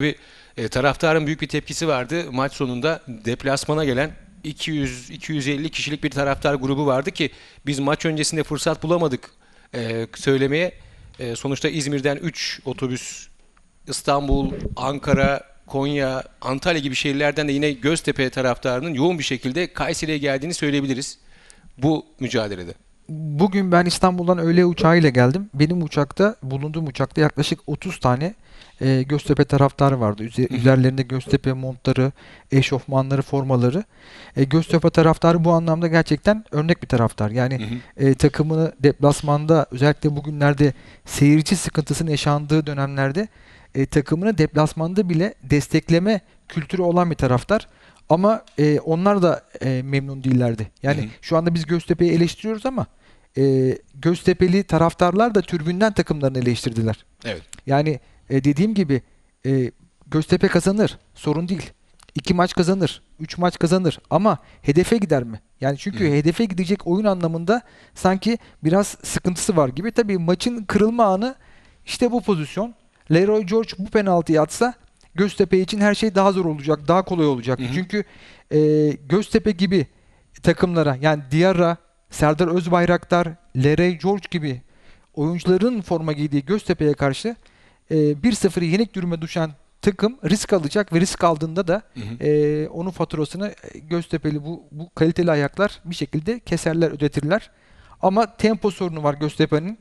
Bir e, taraftarın büyük bir tepkisi vardı. Maç sonunda deplasmana gelen 200 250 kişilik bir taraftar grubu vardı ki biz maç öncesinde fırsat bulamadık e, söylemeye. E, sonuçta İzmir'den 3 otobüs İstanbul, Ankara, Konya, Antalya gibi şehirlerden de yine Göztepe taraftarının yoğun bir şekilde Kayseri'ye geldiğini söyleyebiliriz bu mücadelede. Bugün ben İstanbul'dan öğle uçağıyla geldim. Benim uçakta, bulunduğum uçakta yaklaşık 30 tane e, Göztepe taraftarı vardı. Üze- Üzerlerinde Göztepe montları, eşofmanları, formaları. E, Göztepe taraftarı bu anlamda gerçekten örnek bir taraftar. Yani e, takımını deplasmanda özellikle bugünlerde seyirci sıkıntısının yaşandığı dönemlerde e, takımını deplasmanda bile destekleme kültürü olan bir taraftar. Ama e, onlar da e, memnun değillerdi. Yani Hı hı. şu anda biz Göztepe'yi eleştiriyoruz ama e, Göztepe'li taraftarlar da tribünden takımlarını eleştirdiler. Evet. Yani e, dediğim gibi e, Göztepe kazanır. Sorun değil. İki maç kazanır. Üç maç kazanır. Ama hedefe gider mi? Yani çünkü Hı. hedefe gidecek oyun anlamında sanki biraz sıkıntısı var gibi. Tabii maçın kırılma anı işte bu pozisyon. Leroy George bu penaltıyı atsa Göztepe için her şey daha zor olacak, daha kolay olacak. Hı hı. Çünkü e, Göztepe gibi takımlara yani Diarra, Serdar Özbayraktar, Leroy George gibi oyuncuların forma giydiği Göztepe'ye karşı e, 1-0 yenik duruma düşen takım risk alacak ve risk aldığında da Hı hı. e, onun faturasını Göztepe'li bu, bu kaliteli ayaklar bir şekilde keserler, ödetirler. Ama tempo sorunu var Göztepe'nin.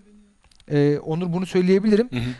E, Onur bunu söyleyebilirim. Hı hı.